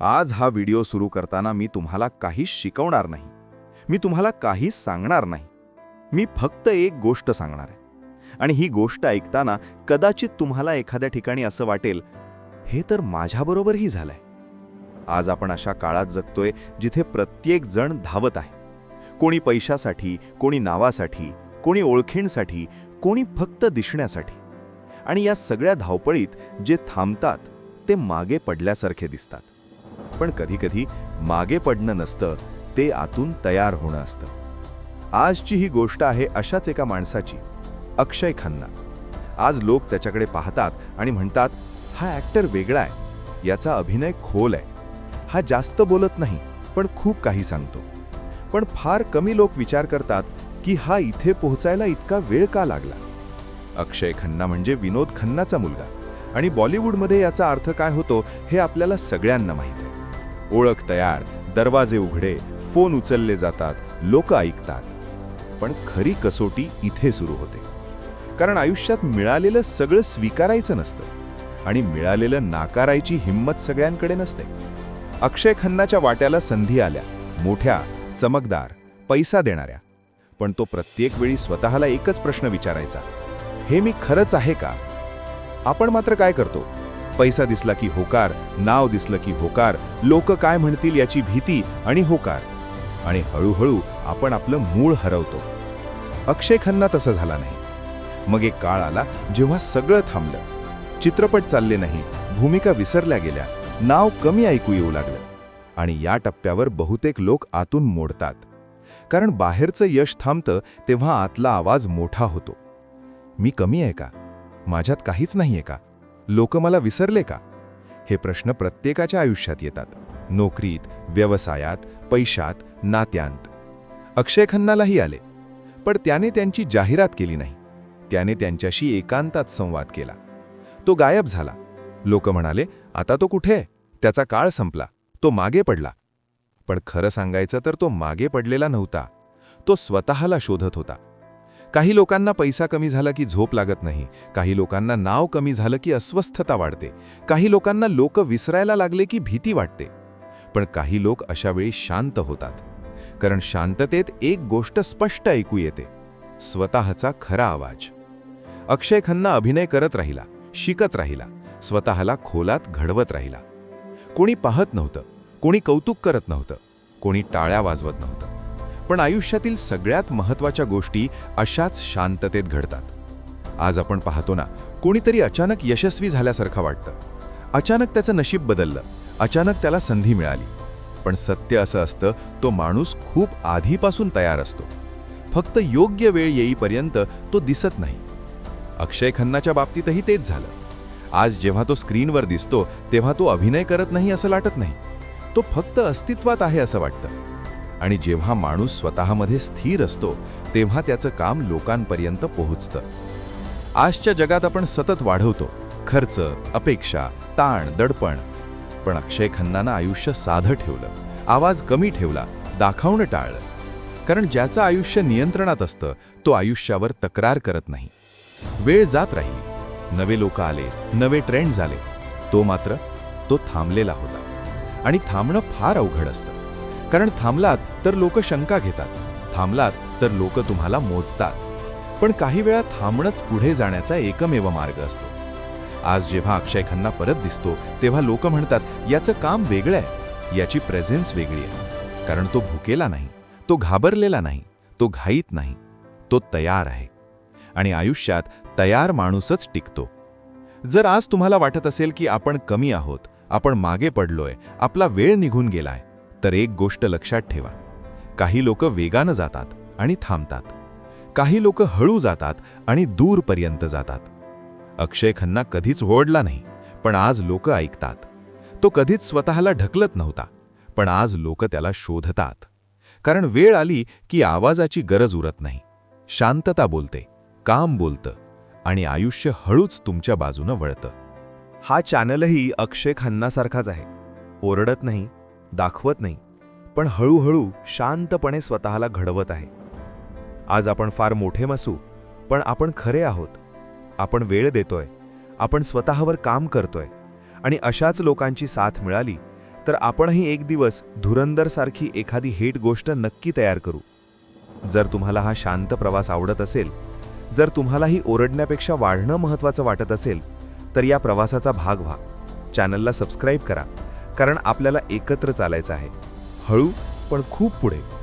आज हा व्हिडिओ सुरू करताना मी तुम्हाला काहीच शिकवणार नाही. मी तुम्हाला काहीच सांगणार नाही. मी फक्त एक गोष्ट सांगणार आहे. आणि ही गोष्ट ऐकताना कदाचित तुम्हाला एखाद्या ठिकाणी असं वाटेल हे तर माझ्याबरोबरही झालंय. आज आपण अशा काळात जगतोय जिथे प्रत्येक जण धावत आहे. कोणी पैशासाठी कोणी नावासाठी कोणी ओळखींसाठी कोणी फक्त दिसण्यासाठी. आणि या सगळ्या धावपळीत जे थांबतात ते मागे पडल्यासारखे दिसतात. पण कधीकधी मागे पडणं नसतं ते आतून तयार होणं असतं. आजची ही गोष्ट आहे अशाच एका माणसाची अक्षय खन्ना. आज लोक त्याच्याकडे पाहतात आणि म्हणतात हा ॲक्टर वेगळा आहे याचा अभिनय खोल आहे. हा जास्त बोलत नाही पण खूप काही सांगतो. पण फार कमी लोक विचार करतात की हा इथे पोहोचायला इतका वेळ का लागला? अक्षय खन्ना म्हणजे विनोद खन्नाचा मुलगा. आणि बॉलिवूडमध्ये याचा अर्थ काय होतो हे आपल्याला सगळ्यांना माहीत आहे. ओळख तयार दरवाजे उघडे फोन उचलले जातात लोक ऐकतात. पण खरी कसोटी इथे सुरू होते. कारण आयुष्यात मिळालेलं सगळं स्वीकारायचं नसतं आणि मिळालेलं नाकारायची हिंमत सगळ्यांकडे नसते. अक्षय खन्नाच्या वाट्याला संधी आल्या मोठ्या चमकदार पैसा देणाऱ्या. पण तो प्रत्येक वेळी स्वतःला एकच प्रश्न विचारायचा. हे मी खरंच आहे का? आपण मात्र काय करतो? पैसा दिसला की होकार नाव दिसलं की होकार लोक काय म्हणतील याची भीती आणि होकार. आणि हळूहळू आपण आपलं मूळ हरवतो. अक्षय खन्ना तसं झाला नाही. मग एक काळ आला जेव्हा सगळं थांबलं. चित्रपट चालले नाही भूमिका विसरल्या गेल्या नाव कमी ऐकू येऊ लागलं. आणि या टप्प्यावर बहुतेक लोक आतून मोडतात. कारण बाहेरचं यश थांबतं तेव्हा आतला आवाज मोठा होतो. मी कमी आहे का? माझ्यात काहीच नाहीये का? लोक मला विसरले का? हे प्रश्न प्रत्येकाच्या आयुष्यात येतात. नोकरीत व्यवसायात पैशात नात्यांत. अक्षय खन्नालाही आले. पण त्याने त्यांची जाहिरात केली नाही. त्याने त्यांच्याशी एकांतात संवाद केला. तो गायब झाला. लोक म्हणाले आता तो कुठे आहे? त्याचा काळ संपला. तो मागे पडला. पण खरं सांगायचं तर तो मागे पडलेला नव्हता. तो स्वतःला शोधत होता. काही लोकांना पैसा कमी झाला की झोप लागत नाही. काही लोकांना नाव कमी झालं की अस्वस्थता वाढते. काही लोकांना लोक विसरायला लागले की भीती वाटते. पण काही लोक अशा वेळी शांत होतात. कारण शांततेत एक गोष्ट स्पष्ट ऐकू येते. स्वतःचा खरा आवाज. अक्षय खन्ना अभिनय करत राहिला शिकत राहिला स्वतःला खोलात घडवत राहिला. कोणी पाहत नव्हतं कोणी कौतुक करत नव्हतं कोणी टाळ्या वाजवत नव्हतं. पण आयुष्यातील सगळ्यात महत्त्वाच्या गोष्टी अशाच शांततेत घडतात. आज आपण पाहतो ना कोणीतरी अचानक यशस्वी झाल्यासारखं वाटतं. अचानक त्याचं नशीब बदललं अचानक त्याला संधी मिळाली. पण सत्य असं असतं तो माणूस खूप आधीपासून तयार असतो. फक्त योग्य वेळ येईपर्यंत तो दिसत नाही. अक्षय खन्नाच्या बाबतीतही तेच झालं. आज जेव्हा तो स्क्रीनवर दिसतो तेव्हा तो अभिनय करत नाही असं लाटत नाही. तो फक्त अस्तित्वात आहे असं वाटतं. आणि जेव्हा माणूस स्वतःमध्ये स्थिर असतो तेव्हा त्याचं काम लोकांपर्यंत पोहोचतं. आजच्या जगात आपण सतत वाढवतो. खर्च अपेक्षा ताण दडपण. पण अक्षय खन्नानं आयुष्य साधं ठेवलं. आवाज कमी ठेवला. दाखवणं टाळलं. कारण ज्याचं आयुष्य नियंत्रणात असतं तो आयुष्यावर तक्रार करत नाही. वेळ जात राहिली. नवे लोक आले नवे ट्रेंड झाले. तो मात्र तो थांबलेला होता. आणि थांबणं फार अवघड असतं. कारण थांबलात तर लोक शंका घेतात. थांबलात तर लोक तुम्हाला मोजतात. पण काही वेळा थांबणंच पुढे जाण्याचा एकमेव मार्ग असतो. आज जेव्हा अक्षय खन्ना परत दिसतो तेव्हा लोक म्हणतात याचं काम वेगळं आहे. याची प्रेझेन्स वेगळी आहे. कारण तो भुकेला नाही तो घाबरलेला नाही तो घाईत नाही तो तयार आहे. आणि आयुष्यात तयार माणूसच टिकतो. जर आज तुम्हाला वाटत असेल की आपण कमी आहोत आपण मागे पडलोय आपला वेळ निघून गेलाय तर एक गोष्ट लक्षात ठेवा. काही लोक वेगानं जातात आणि थांबतात. काही लोक हळू जातात आणि दूरपर्यंत जातात. अक्षय खन्ना कधीच ओढला नाही पण आज लोक ऐकतात. तो कधीच स्वतःला ढकलत नव्हता पण आज लोक त्याला शोधतात. कारण वेळ आली की आवाजाची गरज उरत नाही. शांतता बोलते काम बोलतं आणि आयुष्य हळूच तुमच्या बाजूनं वळतं. हा चॅनलही अक्षय खन्नासारखाच आहे. ओरडत नाही दाखवत नाही पण हळूहळू शांतपणे स्वतःला घडवत आहे. आज आपण फार मोठे नसू पण आपण खरे आहोत. आपण वेळ देतोय आपण स्वतःवर काम करतोय आणि अशाच लोकांची साथ मिळाली तर आपणही एक दिवस धुरंदरसारखी एखादी हेट गोष्ट नक्की तयार करू. जर तुम्हाला हा शांत प्रवास आवडत असेल जर तुम्हालाही ओरडण्यापेक्षा वाढणं महत्त्वाचं वाटत असेल तर या प्रवासाचा भाग व्हा. चॅनलला सबस्क्राईब करा कारण आपल्याला एकत्र चालायचं आहे. हळू पण खूप पुढे.